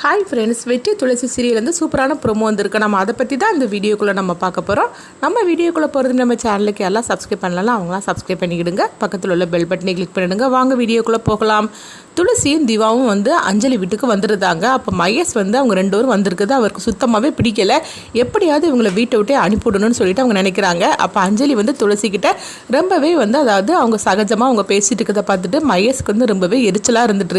Hi friends வெற்றி துளசி serial சூப்பரான promo வந்திருக்கு. நம்ம அதை பற்றி தான் இந்த வீடியோக்குள்ளே நம்ம பார்க்க போகிறோம் நம்ம வீடியோக்குள்ளே போகிறது நம்ம சேனலுக்கு எல்லாம் சப்ஸ்கிரைப் பண்ணலாம் அவங்களாம் சப்ஸ்கிரைப் பண்ணிக்கிடுங்க. பக்கத்தில் உள்ள பெல் பட்டனை கிளிக் பண்ணிடுங்க. வாங்க வீடியோக்குள்ளே போகலாம். துளசியும் திவாவும் வந்து அஞ்சலி வீட்டுக்கு வந்துருந்தாங்க. அப்போ மகேஷ் வந்து அவங்க ரெண்டு பேரும் வந்திருக்குது. அவருக்கு சுத்தமாகவே பிடிக்கல. எப்படியாவது இவங்களை வீட்டை விட்டே அனுப்பிவிடணும்னு சொல்லிட்டு அவங்க நினைக்கிறாங்க. அப்போ அஞ்சலி வந்து துளசிக்கிட்ட ரொம்பவே வந்து அதாவது அவங்க சகஜமாக அவங்க பேசிட்டு இருக்கிறத பார்த்துட்டு மகேஷ்க்கு வந்து ரொம்பவே எரிச்சலாக இருந்துட்டு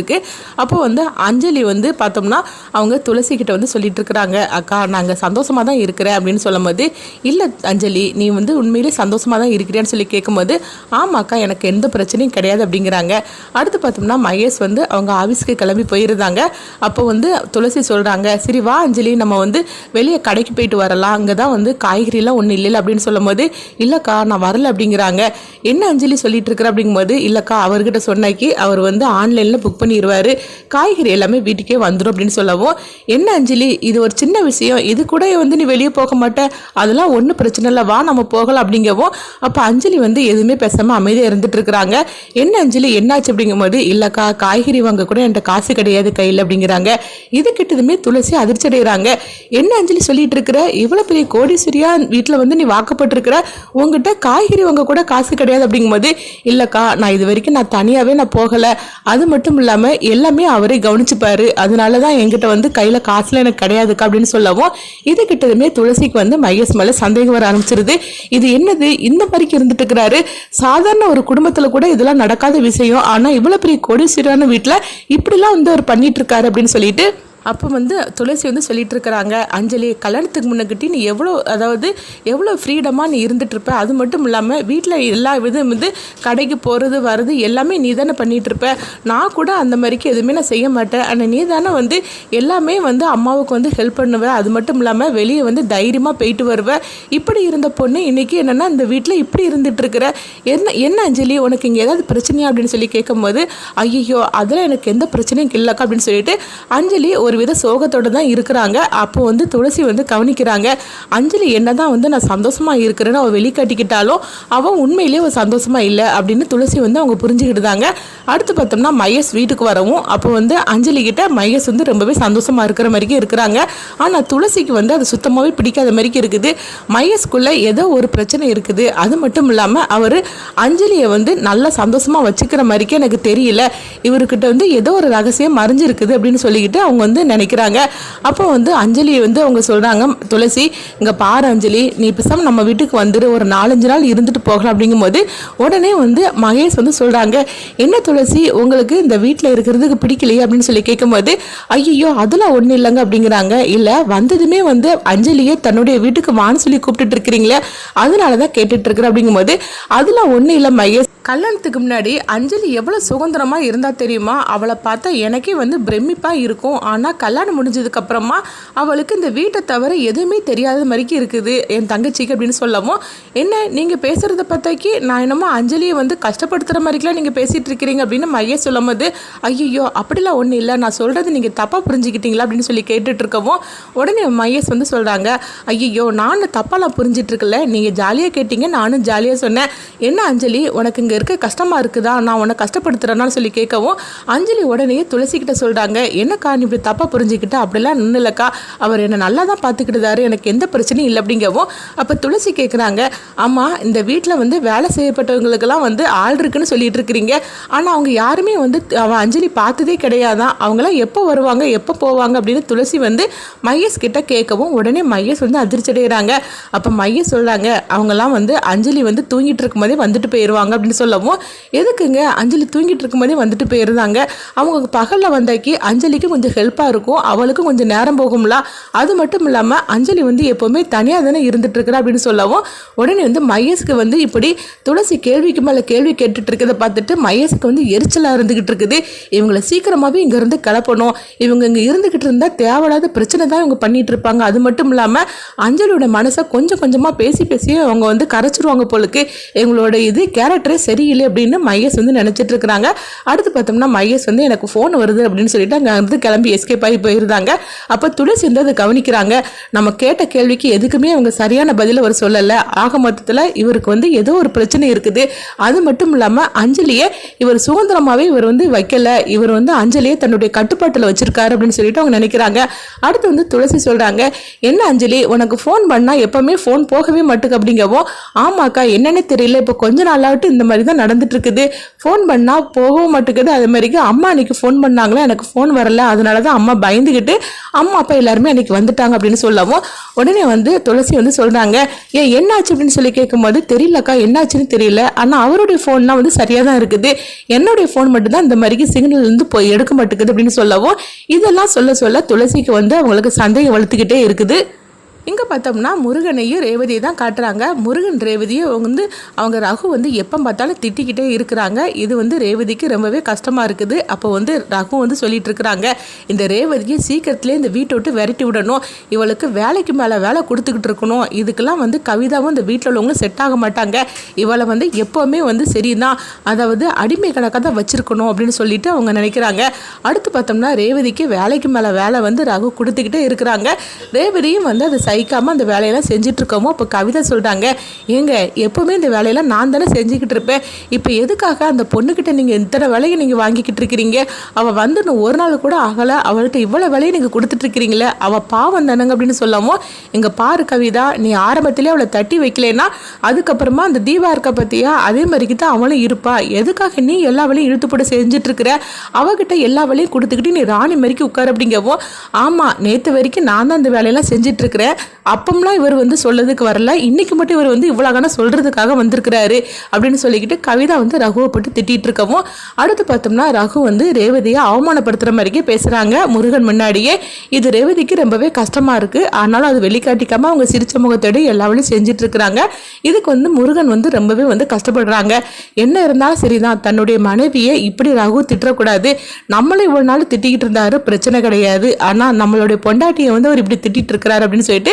அப்போ வந்து அஞ்சலி வந்து பார்த்தோம்னா அவங்க துளசிக்கிட்ட வந்து சொல்லிட்டு இருக்கிறாங்க. அக்கா நாங்கள் சந்தோஷமாக தான் இருக்கிறேன் அப்படின்னு சொல்லும் போது இல்லை அஞ்சலி நீ வந்து உண்மையிலே சந்தோஷமாக தான் இருக்கிறியான்னு சொல்லி கேட்கும்போது ஆமாக்கா எனக்கு எந்த பிரச்சனையும் கிடையாது அப்படிங்கிறாங்க. அடுத்து பார்த்தோம்னா மகேஷ் வந்து அவங்க ஆஃபீஸ்க்கு கிளம்பி போயிருந்தாங்க. அப்போ வந்து துளசி சொல்கிறாங்க சரி வா அஞ்சலி நம்ம வந்து வெளியே கடைக்கு போயிட்டு வரலாம். அங்கே தான் வந்து காய்கறிலாம் ஒன்றும் இல்லை அப்படின்னு சொல்லும்போது இல்லைக்கா நான் வரல அப்படிங்கிறாங்க. என்ன அஞ்சலி சொல்லிட்டு இருக்கிற? அப்படிங்கும்போது இல்லைக்கா அவர்கிட்ட சொன்னாக்கி அவர் வந்து ஆன்லைனில் புக் பண்ணிடுவார் காய்கறி எல்லாமே வீட்டுக்கே வந்துடும் அப்படின்னு சொல்லவும் என்ன அஞ்சலி இது ஒரு சின்ன விஷயம். இது கூட வந்து நீ வெளியே போக மாட்டேன் அதெல்லாம் ஒன்றும் பிரச்சனை இல்லை. வா நம்ம போகலாம் அப்படிங்கவும் அப்போ அஞ்சலி வந்து எதுவுமே பேசாமல் அமைதியாக இருந்துட்டு இருக்கிறாங்க. என்ன அஞ்சலி என்னாச்சு? அப்படிங்கும்போது இல்லைக்கா காய்கறி வாங்க கூட என்கிட்ட காசு கிடையாது கையில் அப்படிங்கிறாங்க. இது கிட்டதுமே துளசி அதிர்ச்சி அடைகிறாங்க என்ன அஞ்சலி சொல்லிட்டு இருக்கிற? இவ்வளோ பெரிய கோடீஸ்வரியா வீட்டில் வந்து நீ வாக்கப்பட்டிருக்கிற? உங்ககிட்ட காய்கறி வாங்க கூட காசு கிடையாது அப்படிங்கும்போது இல்லைக்கா நான் இது வரைக்கும் நான் தனியாகவே நான் போகலை. அது மட்டும் இல்லாமல் எல்லாமே அவரே கவனிச்சுப்பாரு. அதனால தான் என்கிட்ட வந்து கையில் காசுல எனக்கு கிடையாதுக்கா அப்படின்னு சொல்லவும் இது கிட்டதுமே துளசிக்கு வந்து மகேஷ் மேலே சந்தேகம் வர ஆரம்பிச்சிருது. இது என்னது? இந்த மாதிரிக்கு இருந்துட்டு இருக்கிறாரு. சாதாரண ஒரு குடும்பத்தில் கூட இதெல்லாம் நடக்காத விஷயம். ஆனால் இவ்வளோ பெரிய கோடீஸ்வரான வீட்டில் இப்படிலாம் வந்து அவர் பண்ணிட்டு இருக்காரு அப்படின்னு சொல்லிட்டு அப்போ வந்து துளசி வந்து சொல்லிட்டு இருக்கிறாங்க அஞ்சலி கல்யாணத்துக்கு முன்னக்கிட்டி நீ எவ்வளோ அதாவது எவ்வளோ ஃப்ரீடமாக நீ இருந்துட்டு இருப்ப அது மட்டும் இல்லாமல் வீட்டில் எல்லா விதம் வந்து கடைக்கு போகிறது வர்றது எல்லாமே நீ தானே பண்ணிட்டு இருப்ப நான் கூட அந்த மாதிரிக்கு எதுவுமே நான் செய்ய மாட்டேன். ஆனால் நீ தானே வந்து எல்லாமே வந்து அம்மாவுக்கு வந்து ஹெல்ப் பண்ணுவேன் அது மட்டும் இல்லாமல் வெளியே வந்து தைரியமாக போயிட்டு வருவேன் இப்படி இருந்த பொண்ணு இன்றைக்கி என்னென்னா இந்த வீட்டில் இப்படி இருந்துட்டு இருக்கிற என்ன என்ன அஞ்சலி உனக்கு இங்கே ஏதாவது பிரச்சனையா? அப்படின்னு சொல்லி கேட்கும்போது ஐயோ அதெல்லாம் எனக்கு எந்த பிரச்சனையும் இல்லைக்கா அப்படின்னு சொல்லிட்டு அஞ்சலி ஒரு வித சோகத்தோடு தான் இருக்கிறாங்க. அப்போ வந்து துளசி வந்து கவனிக்கிறாங்க அஞ்சலி என்ன தான் வந்து நான் சந்தோஷமாக இருக்கிறேன்னு அவள் வெளிக்காட்டிக்கிட்டாலும் அவன் உண்மையிலேயே அவள் சந்தோஷமாக இல்லை அப்படின்னு துளசி வந்து அவங்க புரிஞ்சுக்கிட்டுதாங்க. அடுத்து பார்த்தோம்னா மகேஷ் வீட்டுக்கு வரவும் அப்போ வந்து அஞ்சலி கிட்ட மகேஷ் வந்து ரொம்பவே சந்தோஷமாக இருக்கிற மாதிரிக்கு இருக்கிறாங்க. ஆனால் துளசிக்கு வந்து அது சுத்தமாகவே பிடிக்காத மாதிரிக்கு இருக்குது. மகேஷ்குள்ளே ஏதோ ஒரு பிரச்சனை இருக்குது. அது மட்டும் இல்லாமல் அவர் அஞ்சலியை வந்து நல்லா சந்தோஷமாக வச்சுக்கிற மாதிரிக்கே எனக்கு தெரியல. இவர்கிட்ட வந்து ஏதோ ஒரு ரகசியம் மறைஞ்சிருக்குது அப்படின்னு சொல்லிக்கிட்டு அவங்க வந்து நினைக்கிறாங்க. அப்போ வந்து அஞ்சலியை வந்து அவங்க சொல்கிறாங்க துளசி இங்கே பாரு அஞ்சலி நீ பேசாமல் நம்ம வீட்டுக்கு வந்துடு ஒரு நாலஞ்சு நாள் இருந்துட்டு போகலாம். அப்படிங்கும்போது உடனே வந்து மகேஷ் வந்து சொல்கிறாங்க என்ன துளசி உங்களுக்கு இந்த வீட்டில் இருக்கிறதுக்கு பிடிக்கலையே? அப்படின்னு சொல்லி கேட்கும்போது ஐயோ அதெல்லாம் ஒன்றும் இல்லைங்க. அப்படிங்கிறாங்க. இல்லை வந்ததுமே வந்து அஞ்சலியே தன்னுடைய வீட்டுக்கு வான்னு சொல்லி கூப்பிட்டுட்டு இருக்கிறீங்களே அதனால தான் கேட்டுட்டு இருக்கிறேன் அப்படிங்கும்போது அதெல்லாம் ஒன்றும் இல்லை மகேஷ். கல்யாணத்துக்கு முன்னாடி அஞ்சலி எவ்வளோ சுதந்திரமாக இருந்தால் தெரியுமா? அவளை பார்த்தா எனக்கே வந்து பிரமிப்பாக இருக்கும். ஆனால் கல்யாணம் முடிஞ்சதுக்கு அப்புறமா அவளுக்கு இந்த வீட்டை தவிர எதுவுமே தெரியாத மாதிரிக்கு இருக்குது. என் தங்கச்சிக்கு அப்படின்னு சொல்லவும் என்ன நீங்கள் பேசுகிறத பார்த்தாக்கி நான் என்னமோ அஞ்சலியை வந்து கஷ்டப்படுத்துகிற மாதிரிக்கெலாம் நீங்கள் பேசிகிட்டு இருக்கிறீங்க அப்படின்னு மைய சொல்லும் போது ஐயோ அப்படிலாம் ஒன்றும் இல்லை. நான் சொல்கிறது நீங்கள் தப்பாக புரிஞ்சுக்கிட்டீங்களா? அப்படின்னு சொல்லி கேட்டுட்ருக்கவும் உடனே மையஸ் வந்து சொல்கிறாங்க ஐயோ நான் தப்பாலாம் புரிஞ்சிட்ருக்கல நீங்கள் ஜாலியாக கேட்டீங்க நானும் ஜாலியாக சொன்னேன். என்ன அஞ்சலி உனக்கு இங்கே இருக்க கஷ்டமாக இருக்குதா? நான் உன்னை கஷ்டப்படுத்துகிறேன்னு சொல்லி கேட்கவும் அஞ்சலி உடனே துளசிக்கிட்ட சொல்கிறாங்க என்னக்கா நீ இப்படி தப்பாக புரிஞ்சுக்கிட்டு அப்படிலாம் நின்றுலக்கா அவர் என்னை நல்லா தான் பார்த்துக்கிட்டுதாரு எனக்கு எந்த பிரச்சனையும் இல்லை அப்படிங்கவும் அப்போ துளசி கேட்குறாங்க ஆமாம் இந்த வீட்டில் வந்து வேலை செய்யப்பட்டவங்களுக்கெல்லாம் வந்து ஆள் இருக்குன்னு சொல்லிட்டு இருக்கிறீங்க. ஆனால் அவங்க யாருமே வந்து அவன் அஞ்சலி பார்த்ததே கிடையாதான். அவங்களாம் எப்போ வருவாங்க எப்போ போவாங்க? அப்படின்னு துளசி வந்து மையஸ் கிட்ட கேட்கவும் உடனே மையஸ் வந்து அதிர்ச்சி அடைகிறாங்க அப்போ மையஸ் சொல்கிறாங்க அவங்கெல்லாம் வந்து அஞ்சலி வந்து தூங்கிட்டு இருக்கும்போதே வந்துட்டு போயிடுவாங்க அப்படின்னு சொல்லவும் எதுக்குங்க அஞ்சலி தூங்கிட்டு இருக்கும்போதே வந்துட்டு போயிருந்தாங்க? அவங்க பகலில் வந்தாக்கி அஞ்சலிக்கு கொஞ்சம் ஹெல்ப்பாக இருக்கும் அவளுக்கும் கொஞ்சம் நேரம் போகும்ல. அது மட்டும் இல்லாமல் அஞ்சலி வந்து எப்போவுமே தனியாக தானே இருந்துட்டு இருக்கிறா அப்படின்னு சொல்லவும் உடனே வந்து மையஸுக்கு வந்து இப்படி துளசி கேள்விக்கு மேலே கேள்வி கேட்டுட்டு இருக்கிறத பார்த்துட்டு மையஸுக்கு வந்து எரிச்சலாக இருந்துக்கிட்டு இருக்குது இவங்களை சீக்கிரமாகவே இங்கேருந்து கிளப்பணும். இவங்க இங்கே இருந்துக்கிட்டு இருந்தால் தேவையில்லாத பிரச்சனை தான் இவங்க பண்ணிட்டு இருப்பாங்க அது மட்டும் இல்லாமல் அஞ்சலியோட மனசை கொஞ்சம் கொஞ்சமாக பேசி பேசியே அவங்க வந்து கரைச்சிருவாங்க போலுக்கு. எங்களோட இது கேரக்டரே சரியில்லை அப்படின்னு மையஸ் வந்து நினச்சிட்டு இருக்கிறாங்க அடுத்து பார்த்தோம்னா மையஸ் வந்து எனக்கு ஃபோன் வருது அப்படின்னு சொல்லிட்டு அங்கே வந்து கிளம்பி எஸ்கேப் பை போயிருந்தாங்க அப்போ துளசி வந்து அதை கவனிக்கிறாங்க. நம்ம கேட்ட கேள்விக்கு எதுக்குமே அவங்க சரியான பதில் அவர் சொல்லலை. ஆக மொத்தத்தில் இவருக்கு வந்து ஏதோ ஒரு பிரச்சனை இருக்குது. அது மட்டும் இல்லாமல் அஞ்சலியை இவர் சுதந்திரமாகவே இவர் வந்து வைக்கல. இவர் வந்து அஞ்சலியை தன்னுடைய கட்டுப்பாட்டில் வச்சிருக்காரு அப்படின்னு சொல்லிட்டு அவங்க நினைக்கிறாங்க. அடுத்து வந்து துளசி சொல்கிறாங்க என்ன அஞ்சலி உனக்கு ஃபோன் பண்ணால் எப்போவுமே ஃபோன் போகவே மாட்டுக்கு அப்படிங்கவோ? ஆமாக்கா என்னென்னு தெரியல. இப்போ கொஞ்ச நாளாகட்டும் இந்த மாதிரி தான் நடந்துட்டு இருக்குது ஃபோன் பண்ணால் போகவும் மாட்டேங்குது அது மாதிரிக்கு அம்மா அன்னைக்கு ஃபோன் பண்ணாங்களே? எனக்கு ஃபோன் வரல. அதனால தான் அம்மா அம்மா பயந்துக்கிட்டு அம்மா அப்பா எல்லாருமே அன்னைக்கு வந்துட்டாங்க அப்படின்னு சொல்லவும் உடனே வந்து துளசி வந்து சொல்கிறாங்க ஏன் என்னாச்சு? அப்படின்னு சொல்லி கேட்கும்போது தெரியலக்கா என்னாச்சுன்னு தெரியல. ஆனால் அவருடைய ஃபோன்லாம் வந்து சரியாக தான் இருக்குது. என்னுடைய ஃபோன் மட்டும்தான் இந்த மாதிரிக்கு சிக்னல் வந்து போய் எடுக்க மாட்டேங்குது அப்படின்னு சொல்லவும் இதெல்லாம் சொல்ல சொல்ல துளசிக்கு வந்து அவங்களுக்கு சந்தேகம் வளர்த்துக்கிட்டே இருக்குது. இங்கே பார்த்தோம்னா முருகனையும் ரேவதியை தான் காட்டுறாங்க. முருகன் ரேவதியும் வந்து அவங்க ரகு வந்து எப்போ பார்த்தாலும் திட்டிக்கிட்டே இருக்கிறாங்க. இது வந்து ரேவதிக்கு ரொம்பவே கஷ்டமாக இருக்குது. அப்போ வந்து ரகு வந்து சொல்லிட்டு இருக்கிறாங்க. இந்த ரேவதியை சீக்கிரத்துலேயே இந்த வீட்டை விட்டு விரட்டி விடணும். இவளுக்கு வேலைக்கு மேலே வேலை கொடுத்துக்கிட்டு இருக்கணும். இதுக்கெல்லாம் வந்து கவிதாவும் இந்த வீட்டில் உள்ளவங்களும் செட் ஆக மாட்டாங்க. இவளை வந்து எப்போவுமே வந்து சரிதான். அதாவது அடிமை கணக்காக தான் வச்சுருக்கணும் அப்படின்னு சொல்லிட்டு அவங்க நினைக்கிறாங்க. அடுத்து பார்த்தோம்னா ரேவதிக்கு வேலைக்கு மேலே வேலை வந்து ரகு கொடுத்துக்கிட்டே இருக்கிறாங்க. ரேவதியும் வந்து அதை சகிக்காமல் அந்த வேலையெல்லாம் செஞ்சிட்ருக்கோமோ இப்போ கவிதை சொல்கிறாங்க ஏங்க எப்போவுமே இந்த வேலையெல்லாம் நான் தானே செஞ்சுக்கிட்டு இருப்பேன். இப்போ எதுக்காக அந்த பொண்ணுக்கிட்ட நீங்கள் இத்தனை வேலையை நீங்கள் வாங்கிக்கிட்டு இருக்கிறீங்க? அவள் வந்து இன்னும் ஒரு நாள் கூட ஆகலை. அவள்கிட்ட இவ்வளோ வேலையை நீங்கள் கொடுத்துட்ருக்கிறீங்களே அவள் பாவம் தானங்க அப்படின்னு சொல்லாமோ எங்கள் பாரு கவிதா நீ ஆரம்பத்திலே அவளை தட்டி வைக்கலைன்னா அதுக்கப்புறமா அந்த தீபா இருக்க பற்றியா அதே மாதிரிக்கு தான் அவளும் இருப்பா. எதுக்காக நீ எல்லா வேலையும் இழுத்து போட்டு செஞ்சுட்டு அவகிட்ட எல்லா வேலையும் கொடுத்துக்கிட்டு நீ ராணி மாதிரிக்கு உட்கார அப்படிங்கவும் ஆமாம் நேற்று வரைக்கும் நான் தான் அந்த வேலையெல்லாம் செஞ்சிட்ருக்கிறேன். அப்பம்லாம் இவர் வந்து சொல்லதுக்கு வரல. இன்னைக்கு மட்டும் இவர் வந்து இவ்வளோ கணம் சொல்கிறதுக்காக வந்திருக்கிறாரு அப்படின்னு சொல்லிக்கிட்டு கவிதா வந்து ரகுவை போட்டு திட்டிகிட்டு இருக்கவும் அடுத்து பார்த்தோம்னா ரகு வந்து ரேவதியை அவமானப்படுத்துகிற மாதிரிக்கே பேசுகிறாங்க முருகன் முன்னாடியே. இது ரேவதிக்கு ரொம்பவே கஷ்டமாக இருக்குது ஆனாலும் அது வெளிக்காட்டிக்காமல் அவங்க சிரிச்ச முகத்தோடு எல்லா வேலையும் செஞ்சுட்டு இருக்கிறாங்க இதுக்கு வந்து முருகன் வந்து ரொம்பவே வந்து கஷ்டப்படுறாங்க. என்ன இருந்தாலும் சரிதான். தன்னுடைய மனைவியை இப்படி ரகு திட்டக்கூடாது. நம்மளும் இவ்வளோ நாள் திட்டிக்கிட்டு இருந்தாரு பிரச்சனை கிடையாது. ஆனால் நம்மளுடைய பொண்டாட்டியை வந்து அவர் இப்படி திட்டிகிட்டு இருக்கிறாரு அப்படின்னு சொல்லிட்டு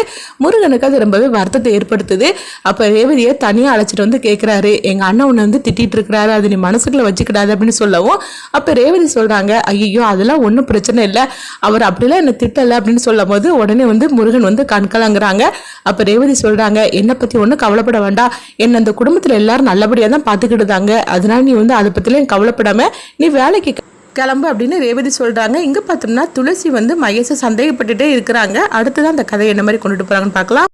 முருகனுக்கு அது ரொம்பவே வருத்தத்தை ஏற்படுத்துது. அப்போ ரேவதியை தனியாக அழைச்சிட்டு வந்து கேட்குறாரு எங்கள் அண்ணன் உன்னை வந்து திட்டிட்டு இருக்கிறாரு. அது நீ மனசுக்குள்ள வச்சுக்கிடாது அப்படின்னு சொல்லவும் அப்போ ரேவதி சொல்கிறாங்க ஐயோ அதெல்லாம் ஒன்றும் பிரச்சனை இல்லை. அவர் அப்படிலாம் என்னை திட்டலை அப்படின்னு சொல்லும் போது உடனே வந்து முருகன் வந்து கண்கலங்கிறாங்க அப்போ ரேவதி சொல்கிறாங்க என்னை பற்றி ஒன்றும் கவலைப்பட வேண்டாம். என்னை அந்த குடும்பத்தில் எல்லாரும் நல்லபடியாக தான் பார்த்துக்கிட்டுதாங்க அதனால நீ வந்து அதை பற்றிலாம் கவலைப்படாமல் நீ வேலைக்கு கிளம்பு அப்படின்னு ரேவதி சொல்கிறாங்க இங்கே பார்த்தோம்னா துளசி வந்து மகேஷை சந்தேகப்பட்டுட்டே இருக்கிறாங்க. அடுத்து தான் அந்த கதையை என்ன மாதிரி கொண்டுட்டு போகிறாங்கன்னு பார்க்கலாம்.